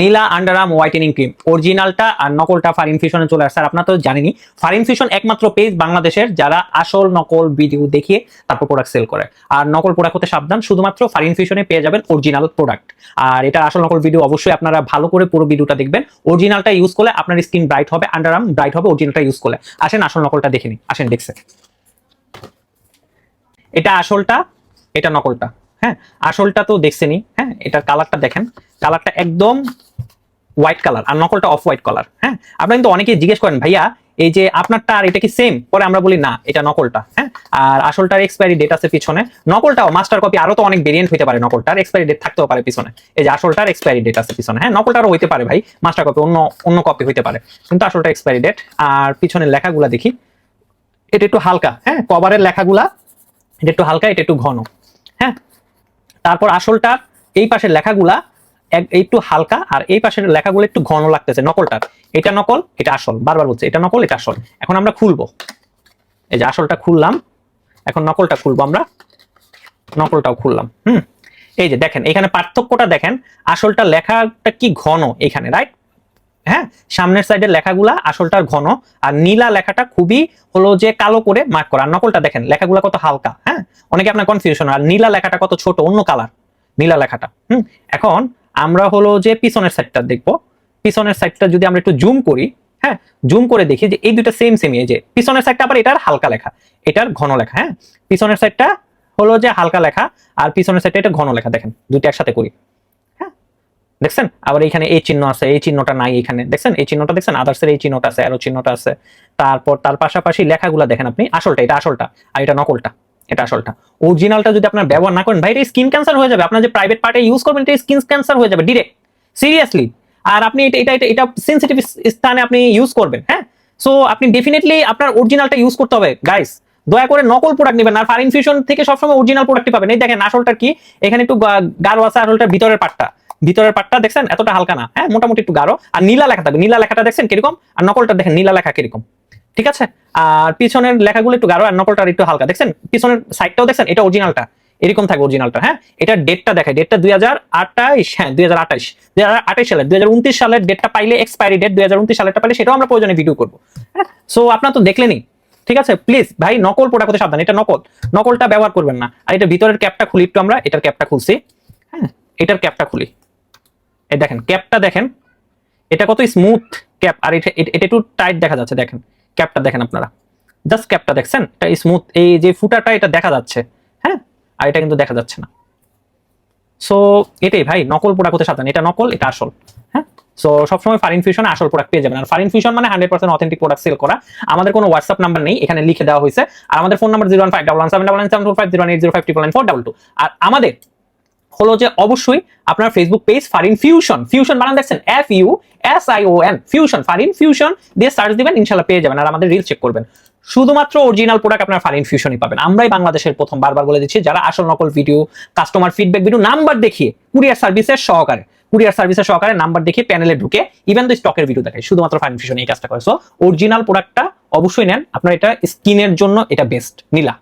নীলা আন্ডারাম whitening cream অরিজিনালটা আর নকলটা ফারিন ফিশনে চলে আসছে আর আপনারা তো জানেনই ফারিন ফিশন একমাত্র পেজ বাংলাদেশের যারা আসল নকল ভিডিও দেখিয়ে তারপর প্রোডাক্ট সেল করে। আর নকল প্রোডাক্ট হতে সাবধান, শুধুমাত্র ফারিন ফিশনে পেয়ে যাবেন অরিজিনাল প্রোডাক্ট আর এটা আসল নকল ভিডিও অবশ্যই আপনারা ভালো করে পুরো ভিডিওটা দেখবেন। অরিজিনালটা ইউজ করলে আপনার স্কিন ব্রাইট হবে আন্ডারাম ব্রাইট হবে অরিজিনালটা ইউজ করলে। আসেন আসল নকলটা দেখে নিন আসেন দেখছে এটা আসলটা, এটা নকলটা হ্যাঁ আসলটা তো দেখছেনই। হ্যাঁ এটার কালারটা দেখেন। কালারটা একদম হোয়াইট কালার আর নকলটা অফ হোয়াইট কালার হ্যাঁ? আপনারা কিন্তু অনেকে জিজ্ঞেস করেন, ভাইয়া, এই যে আপনারটা আর এটা কি সেম পরে আমরা বলি, না, এটা নকলটা হ্যাঁ? আর আসলটার এক্সপায়ারি ডেট আছে পিছনে। নকলটাও মাস্টার কপি আরও তো অনেক ভেরিয়েন্ট হতে পারে নকলটার এক্সপায়ারি ডেট থাকতেও পারে পিছনে। এই যে আসলটার এক্সপায়ারি ডেট আছে পিছনে হ্যাঁ? নকলটারও হইতে পারে ভাই মাস্টার কপি অন্য অন্য কপি হইতে পারে, কিন্তু আসলটা এক্সপায়ারি ডেট আর পিছনের লেখাগুলা দেখি, এটা একটু হালকা হ্যাঁ? কভারের লেখাগুলা, এটা একটু হালকা, এটা একটু ঘন হ্যাঁ? তারপর আসলটা এই পাশের লেখাগুলা একটু হালকা আর এই পাশের লেখাগুলো একটু ঘন লাগতেছে, নকলটার। এটা নকল, এটা আসল। বারবার বলছে, এটা নকল, এটা আসল। এখন আমরা খুলবো। এই যে আসলটা খুললাম, এখন নকলটা খুলবো আমরা। নকলটাও খুললাম, হুম? এই যে দেখেন, এখানে পার্থক্যটা দেখেন, আসলটা লেখাটা কি ঘন এখানে রাইট হ্যাঁ? সামনের সাইডের লেখাগুলা আসলটার ঘন, আর নীলা লেখাটা খুবই হলো যে কালো করে মার্ক করা। আর নকলটা দেখেন, লেখাগুলা কত হালকা হ্যাঁ? অনেকে আপনার কনফিউশন আর নীলা লেখাটা কত ছোট, অন্য কালার নীলা লেখাটা, হুম? এখন আমরা হলো যে পিছনের সাইডটা দেখব। পিছনের সাইডটা যদি আমরা একটু জুম করি হ্যাঁ জুম করে দেখি যে এই দুটো সেম সেম এই যে পিছনের সাইডটা আবার এটার হালকা লেখা, এটার ঘন লেখা হ্যাঁ? পিছনের সাইডটা হলো যে হালকা লেখা আর পিছনের সাইডটা এটা ঘন লেখা, দেখেন দুটো একসাথে করি। হ্যাঁ? দেখছেন? আবার এখানে এই চিহ্ন আছে, এই চিহ্নটা নাই এখানে। দেখছেন? এই চিহ্নটা দেখছেন? আদার্সের এই চিহ্নটা আছে অ্যারো চিহ্নটা আছে। তারপর তার পাশাপাশি লেখাগুলো দেখেন আপনি, আসলটা, এটা আসলটা আর এটা নকলটা। এটা আসলটা। অরিজিনালটা যদি আপনার ব্যবহার না করেন, ভাই, এটা স্কিন ক্যান্সার হয়ে যাবে। আপনার যে প্রাইভেট পার্টে ইউজ করবেন, এটা স্কিন ক্যান্সার হয়ে যাবে ডিরেক্ট সিরিয়াসলি আর আপনি এটা এটা এটা এটা সেন্সিটিভ স্থানে আপনি ইউজ করবেন হ্যাঁ? সো আপনি ডেফিনেটলি আপনার অরিজিনালটা ইউজ করতে হবে গাইস দয়া করে নকল প্রোডাক্ট নেবেন। আর ফার ইনফিউশন থেকে সবসময় অরিজিনাল প্রোডাক্টই পাবেন। এই দেখেন আসলটা কি? এখানে একটু গাঢ় আছে আসলটার ভিতরের পাটটা ভিতরের পাটটা দেখছেন? এতটা হালকা না হ্যাঁ? মোটামুটি একটু গাঢ়। আর নীলা লেখা থাকবে। নীলা লেখাটা দেখছেন কীরকম? আর নকলটা দেখেন, নীলা লেখা কীরকম। ঠিক আছে? আর পিছনের লেখাগুলো একটু গাঢ় আর নকলটা একটু হালকা। দেখছেন? পিছনের সাইডটাও দেখছেন? এটা অরিজিনালটা এরকম থাকে অরিজিনালটা হ্যাঁ? এটা ডেটটা দেখায়। ডেটটা দুই হাজার আঠাইশ হ্যাঁ দুই হাজার আঠাইশ। দুই হাজার আঠাইশ সালের, দুই হাজার উনত্রিশ সালের ডেটটা পাইলে এক্সপায়ারি ডেট দুই হাজার উনত্রিশ সালেরটা পাইলে সেটাও আমরা প্রয়োজনে ভিডিও করব হ্যাঁ? সো আপনার তো দেখলেনই, ঠিক আছে? প্লিজ ভাই, নকল প্রোডাক্ট হতে সাবধান। এটা নকল। নকলটা ব্যবহার করবেন না। আর এটা ভিতরের ক্যাপটা খুলি একটু আমরা। এটার ক্যাপটা খুলছি হ্যাঁ? এটার ক্যাপটা খুলি। এই দেখেন ক্যাপটা দেখেন। এটা কত স্মুথ ক্যাপ আর এটা এটা একটু টাইট দেখা যাচ্ছে, দেখেন। ক্যাপটা দেখেন আপনারা। জাস্ট ক্যাপটা দেখছেন? এটা স্মুথ এই যে ফুটাটা, এটা দেখা যাচ্ছে। হ্যাঁ? আর এটা কিন্তু দেখা যাচ্ছে না। সো এটাই ভাই, নকল প্রোডাক্ট হতে সাবধান। এটা নকল, এটা আসল। হ্যাঁ? সো সবসময় ফারিন ফিউশন আসল প্রোডাক্ট পেয়ে যাবেন। আর ফারিন ফিউশন মানে hundred percent authentic product sell করা। আমাদের কোনো হোয়াটসঅ্যাপ নাম্বার নেই, এখানে লিখে দেওয়া হয়েছে। আর আমাদের phone number zero one five double one seven double nine seven four five zero eight zero five triple nine four double two আর আমাদের হলো যে অবশ্যই আপনার Facebook page Farin Fusion Fusion বানান দেখছেন? F U S I O N Fusion Farin Fusion দিয়ে search দিবেন, ইনশাল্লাহ পেয়ে যাবেন। আর আমাদের রিল চেক করবেন। শুধুমাত্র অরিজিনাল প্রোডাক্ট আপনার ফারিন ফিউশনই পাবেন। আমরাই বাংলাদেশের প্রথম বারবার বলে দিচ্ছি, যারা আসল নকল video customer feedback video number দেখিয়ে কুরিয়ার সার্ভিসের সহকারে, কুরিয়ার সার্ভিসের সহকারে নাম্বার দেখিয়ে প্যানেলে ঢুকে ইভেন তো স্টকের ভিডিও দেখায়। শুধুমাত্র ফারিন ফিউশন এই কাজটা করে। সো অরিজিনাল প্রোডাক্টটা অবশ্যই নেন। আপনার এটা স্কিনের জন্য এটা বেস্ট নীলা।